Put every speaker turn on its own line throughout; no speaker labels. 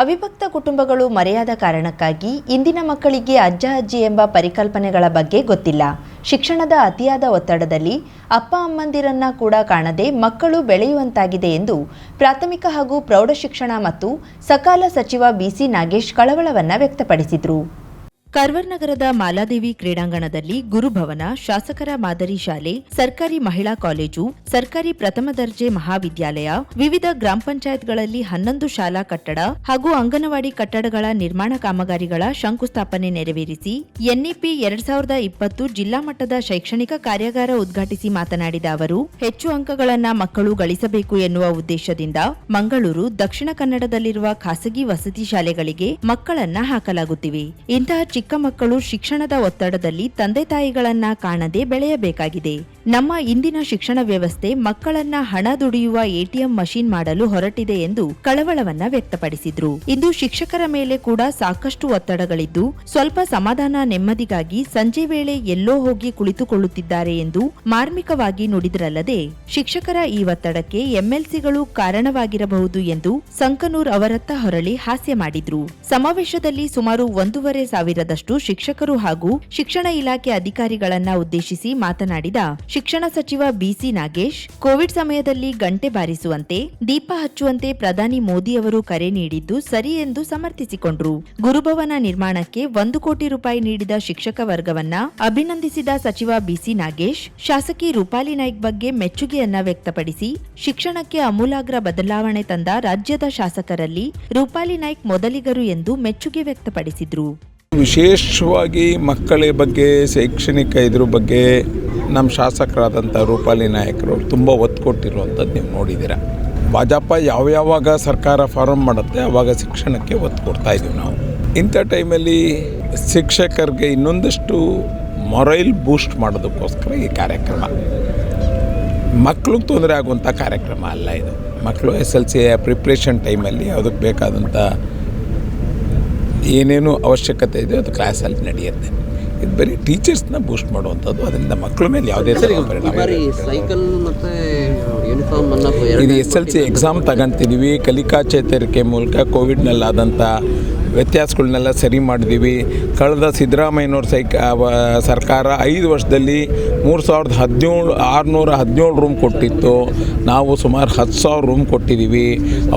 ಅವಿಭಕ್ತ ಕುಟುಂಬಗಳು ಮರೆಯಾದ ಕಾರಣಕ್ಕಾಗಿ ಇಂದಿನ ಮಕ್ಕಳಿಗೆ ಅಜ್ಜ, ಅಜ್ಜಿ ಎಂಬ ಪರಿಕಲ್ಪನೆಗಳ ಬಗ್ಗೆ ಗೊತ್ತಿಲ್ಲ. ಶಿಕ್ಷಣದ ಅತಿಯಾದ ಒತ್ತಡದಲ್ಲಿ ಅಪ್ಪ, ಅಮ್ಮಂದಿರನ್ನ ಕೂಡ ಕಾಣದೆ ಮಕ್ಕಳು ಬೆಳೆಯುವಂತಾಗಿದೆ ಎಂದು ಪ್ರಾಥಮಿಕ ಹಾಗೂ ಪ್ರೌಢಶಿಕ್ಷಣ ಮತ್ತು ಸಕಾಲ ಸಚಿವ ಬಿಸಿ ನಾಗೇಶ್ ಕಳವಳವನ್ನ ವ್ಯಕ್ತಪಡಿಸಿದರು. ಕಾರ್ವರ್ ನಗರದ ಮಾಲಾದೇವಿ ಕ್ರೀಡಾಂಗಣದಲ್ಲಿ ಗುರುಭವನ, ಶಾಸಕರ ಮಾದರಿ ಶಾಲೆ, ಸರ್ಕಾರಿ ಮಹಿಳಾ ಕಾಲೇಜು, ಸರ್ಕಾರಿ ಪ್ರಥಮ ದರ್ಜೆ ಮಹಾವಿದ್ಯಾಲಯ, ವಿವಿಧ ಗ್ರಾಮ ಪಂಚಾಯತ್ಗಳಲ್ಲಿ ಹನ್ನೊಂದು ಶಾಲಾ ಕಟ್ಟಡ ಹಾಗೂ ಅಂಗನವಾಡಿ ಕಟ್ಟಡಗಳ ನಿರ್ಮಾಣ ಕಾಮಗಾರಿಗಳ ಶಂಕುಸ್ಥಾಪನೆ ನೆರವೇರಿಸಿ ಎನ್ಇಪಿ ಎರಡ್ ಸಾವಿರದ ಇಪ್ಪತ್ತು ಜಿಲ್ಲಾ ಮಟ್ಟದ ಶೈಕ್ಷಣಿಕ ಕಾರ್ಯಾಗಾರ ಉದ್ಘಾಟಿಸಿ ಮಾತನಾಡಿದ ಅವರು, ಹೆಚ್ಚು ಅಂಕಗಳನ್ನ ಮಕ್ಕಳು ಗಳಿಸಬೇಕು ಎನ್ನುವ ಉದ್ದೇಶದಿಂದ ಮಂಗಳೂರು, ದಕ್ಷಿಣ ಕನ್ನಡದಲ್ಲಿರುವ ಖಾಸಗಿ ವಸತಿ ಶಾಲೆಗಳಿಗೆ ಮಕ್ಕಳನ್ನ ಹಾಕಲಾಗುತ್ತಿವೆ. ಇಂತಹ ಚಿಕ್ಕ ಮಕ್ಕಳು ಶಿಕ್ಷಣದ ಒತ್ತಡದಲ್ಲಿ ತಂದೆ ತಾಯಿಗಳನ್ನ ಕಾಣದೆ ಬೆಳೆಯಬೇಕಾಗಿದೆ. ನಮ್ಮ ಇಂದಿನ ಶಿಕ್ಷಣ ವ್ಯವಸ್ಥೆ ಮಕ್ಕಳನ್ನ ಹಣ ದುಡಿಯುವ ಎಟಿಎಂ ಮಷೀನ್ ಮಾಡಲು ಹೊರಟಿದೆ ಎಂದು ಕಳವಳವನ್ನ ವ್ಯಕ್ತಪಡಿಸಿದ್ರು. ಇಂದು ಶಿಕ್ಷಕರ ಮೇಲೆ ಕೂಡ ಸಾಕಷ್ಟು ಒತ್ತಡಗಳಿದ್ದು, ಸ್ವಲ್ಪ ಸಮಾಧಾನ ನೆಮ್ಮದಿಗಾಗಿ ಸಂಜೆ ವೇಳೆ ಎಲ್ಲೋ ಹೋಗಿ ಕುಳಿತುಕೊಳ್ಳುತ್ತಿದ್ದಾರೆ ಎಂದು ಮಾರ್ಮಿಕವಾಗಿ ನುಡಿದರಲ್ಲದೆ, ಶಿಕ್ಷಕರ ಈ ಒತ್ತಡಕ್ಕೆ ಎಂಎಲ್ಸಿಗಳು ಕಾರಣವಾಗಿರಬಹುದು ಎಂದು ಸಂಕನೂರ್ ಅವರತ್ತ ಹೊರಳಿ ಹಾಸ್ಯ ಮಾಡಿದ್ರು. ಸಮಾವೇಶದಲ್ಲಿ ಸುಮಾರು ಒಂದೂವರೆ ಸಾವಿರದಷ್ಟು ಶಿಕ್ಷಕರು ಹಾಗೂ ಶಿಕ್ಷಣ ಇಲಾಖೆ ಅಧಿಕಾರಿಗಳನ್ನ ಉದ್ದೇಶಿಸಿ ಮಾತನಾಡಿದ ಶಿಕ್ಷಣ ಸಚಿವ ಬಿಸಿ ನಾಗೇಶ್, ಕೋವಿಡ್ ಸಮಯದಲ್ಲಿ ಗಂಟೆ ಬಾರಿಸುವಂತೆ, ದೀಪ ಹಚ್ಚುವಂತೆ ಪ್ರಧಾನಿ ಮೋದಿ ಅವರು ಕರೆ ನೀಡಿದ್ದು ಸರಿ ಎಂದು ಸಮರ್ಥಿಸಿಕೊಂಡ್ರು. ಗುರುಭವನ ನಿರ್ಮಾಣಕ್ಕೆ ಒಂದು ಕೋಟಿ ರೂಪಾಯಿ ನೀಡಿದ ಶಿಕ್ಷಕ ವರ್ಗವನ್ನ ಅಭಿನಂದಿಸಿದ ಸಚಿವ ಬಿಸಿ ನಾಗೇಶ್, ಶಾಸಕಿ ರೂಪಾಲಿ ನಾಯ್ಕ್ ಬಗ್ಗೆ ಮೆಚ್ಚುಗೆಯನ್ನ ವ್ಯಕ್ತಪಡಿಸಿ, ಶಿಕ್ಷಣಕ್ಕೆ ಅಮೂಲಾಗ್ರ ಬದಲಾವಣೆ ತಂದ ರಾಜ್ಯದ ಶಾಸಕರಲ್ಲಿ ರೂಪಾಲಿ ನಾಯ್ಕ್ ಮೊದಲಿಗರು ಎಂದು ಮೆಚ್ಚುಗೆ ವ್ಯಕ್ತಪಡಿಸಿದ್ರು.
ವಿಶೇಷವಾಗಿ ಮಕ್ಕಳ ಬಗ್ಗೆ, ಶೈಕ್ಷಣಿಕ ಇದ್ರ ಬಗ್ಗೆ ನಮ್ಮ ಶಾಸಕರಾದಂಥ ರೂಪಾಲಿ ನಾಯಕರು ತುಂಬ ಒತ್ತು ಕೊಟ್ಟಿರುವಂಥದ್ದು ನೀವು ನೋಡಿದ್ದೀರ. ಭಾಜಪ ಯಾವ್ಯಾವಾಗ ಸರ್ಕಾರ ಫಾರಮ್ ಮಾಡುತ್ತೆ ಆವಾಗ ಶಿಕ್ಷಣಕ್ಕೆ ಒತ್ತು ಕೊಡ್ತಾ ಇದ್ದೀವಿ ನಾವು. ಇಂಥ ಟೈಮಲ್ಲಿ ಶಿಕ್ಷಕರಿಗೆ ಇನ್ನೊಂದಷ್ಟು ಮೊರೈಲ್ ಬೂಸ್ಟ್ ಮಾಡೋದಕ್ಕೋಸ್ಕರ ಈ ಕಾರ್ಯಕ್ರಮ. ಮಕ್ಳಿಗೆ ತೊಂದರೆ ಆಗುವಂಥ ಕಾರ್ಯಕ್ರಮ ಅಲ್ಲ ಇದು. ಮಕ್ಕಳು ಎಸ್ ಎಲ್ ಸಿ ಪ್ರಿಪ್ರೇಷನ್ ಟೈಮಲ್ಲಿ ಅದಕ್ಕೆ ಬೇಕಾದಂಥ ಏನೇನು ಅವಶ್ಯಕತೆ ಇದೆ ಅದು ಕ್ಲಾಸಲ್ಲಿ ನಡೆಯುತ್ತೆ. ಇದು ಬರೀ ಟೀಚರ್ಸ್ನ ಬೂಸ್ಟ್ ಮಾಡುವಂಥದ್ದು ಅದರಿಂದ ಮಕ್ಕಳ ಮೇಲೆ ಯಾವುದೇ ಥರ
ಸೈಕಲ್ ಮತ್ತೆ ಯೂನಿಫಾರ್ಮ್ ಅನ್ನ
ಇದು ಎಸ್ ಎಲ್ ಸಿ ಎಕ್ಸಾಮ್ ತಗೊಂತಿದ್ದೀವಿ ಕಲಿಕಾ ಚೇತರಿಕೆ ಮೂಲಕ ಕೋವಿಡ್ನಲ್ಲಾದಂಥ ವ್ಯತ್ಯಾಸಗಳನ್ನೆಲ್ಲ ಸರಿ ಮಾಡಿದ್ದೀವಿ. ಕಳೆದ ಸಿದ್ದರಾಮಯ್ಯನವ್ರ ಸೈಕ್ ಸರ್ಕಾರ ಐದು ವರ್ಷದಲ್ಲಿ ಮೂರು ಸಾವಿರದ ಹದಿನೇಳು ಆರುನೂರ ಹದಿನೇಳು ರೂಮ್ ಕೊಟ್ಟಿತ್ತು. ನಾವು ಸುಮಾರು ಹತ್ತು ಸಾವಿರ ರೂಮ್ ಕೊಟ್ಟಿದ್ದೀವಿ.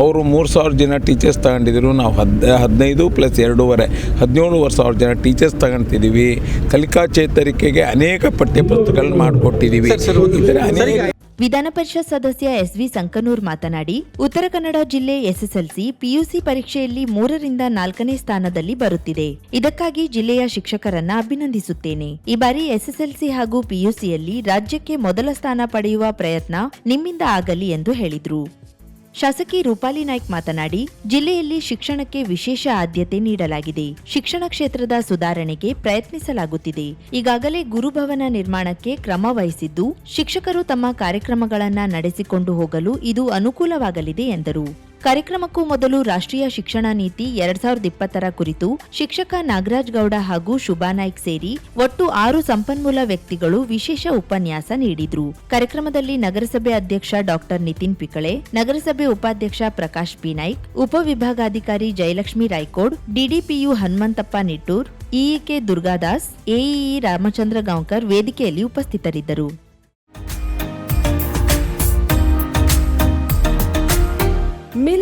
ಅವರು ಮೂರು ಸಾವಿರ ಜನ ಟೀಚರ್ಸ್ ತಗೊಂಡಿದ್ರು. ನಾವು ಹದ್ ಹದಿನೈದು ಪ್ಲಸ್ ಎರಡೂವರೆ ಹದಿನೇಳುವರೆ ಸಾವಿರ ಜನ ಟೀಚರ್ಸ್ ತಗೊಂತಿದ್ದೀವಿ. ಕಲಿಕಾ ಚೇತರಿಕೆಗೆ ಅನೇಕ ಪಠ್ಯಪುಸ್ತಕಗಳನ್ನ ಮಾಡಿಕೊಟ್ಟಿದ್ದೀವಿ. ಅನೇಕ
ವಿಧಾನ ಪರಿಷತ್ ಸದಸ್ಯ ಎಸ್ವಿ ಸಂಕನೂರ್ ಮಾತನಾಡಿ, ಉತ್ತರ ಕನ್ನಡ ಜಿಲ್ಲೆ ಎಸ್ಎಸ್ಎಲ್ಸಿ ಪಿಯುಸಿ ಪರೀಕ್ಷೆಯಲ್ಲಿ ಮೂರರಿಂದ ನಾಲ್ಕನೇ ಸ್ಥಾನದಲ್ಲಿ ಬರುತ್ತಿದೆ. ಇದಕ್ಕಾಗಿ ಜಿಲ್ಲೆಯ ಶಿಕ್ಷಕರನ್ನ ಅಭಿನಂದಿಸುತ್ತೇನೆ. ಈ ಬಾರಿ ಎಸ್ಎಸ್ಎಲ್ಸಿ ಹಾಗೂ ಪಿಯುಸಿಯಲ್ಲಿ ರಾಜ್ಯಕ್ಕೆ ಮೊದಲ ಸ್ಥಾನ ಪಡೆಯುವ ಪ್ರಯತ್ನ ನಿಮ್ಮಿಂದ ಆಗಲಿ ಎಂದು ಹೇಳಿದ್ರು. ಶಾಸಕಿ ರೂಪಾಲಿ ನಾಯ್ಕ್ ಮಾತನಾಡಿ, ಜಿಲ್ಲೆಯಲ್ಲಿ ಶಿಕ್ಷಣಕ್ಕೆ ವಿಶೇಷ ಆದ್ಯತೆ ನೀಡಲಾಗಿದೆ. ಶಿಕ್ಷಣ ಕ್ಷೇತ್ರದ ಸುಧಾರಣೆಗೆ ಪ್ರಯತ್ನಿಸಲಾಗುತ್ತಿದೆ. ಈಗಾಗಲೇ ಗುರುಭವನ ನಿರ್ಮಾಣಕ್ಕೆ ಕ್ರಮ ವಹಿಸಿದ್ದು, ಶಿಕ್ಷಕರು ತಮ್ಮ ಕಾರ್ಯಕ್ರಮಗಳನ್ನು ನಡೆಸಿಕೊಂಡು ಹೋಗಲು ಇದು ಅನುಕೂಲವಾಗಲಿದೆ ಎಂದರು. ಕಾರ್ಯಕ್ರಮಕ್ಕೂ ಮೊದಲು ರಾಷ್ಟ್ರೀಯ ಶಿಕ್ಷಣ ನೀತಿ ಎರಡ್ ಸಾವಿರದ ಇಪ್ಪತ್ತರ ಕುರಿತು ಶಿಕ್ಷಕ ನಾಗರಾಜ್ ಗೌಡ ಹಾಗೂ ಶುಭಾ ನಾಯ್ಕ್ ಸೇರಿ ಒಟ್ಟು ಆರು ಸಂಪನ್ಮೂಲ ವ್ಯಕ್ತಿಗಳು ವಿಶೇಷ ಉಪನ್ಯಾಸ ನೀಡಿದ್ರು. ಕಾರ್ಯಕ್ರಮದಲ್ಲಿ ನಗರಸಭೆ ಅಧ್ಯಕ್ಷ ಡಾಕ್ಟರ್ ನಿತಿನ್ ಪಿಕಳೆ, ನಗರಸಭೆ ಉಪಾಧ್ಯಕ್ಷ ಪ್ರಕಾಶ್ ಪಿ ನಾಯ್ಕ್ ಉಪವಿಭಾಗಾಧಿಕಾರಿ Jayalakshmi Raikod, DDPU Hanumanthappa Nittur, EEK Durgadas, AEE Ramachandra Gaonkar ವೇದಿಕೆಯಲ್ಲಿ ಉಪಸ್ಥಿತರಿದ್ದರು.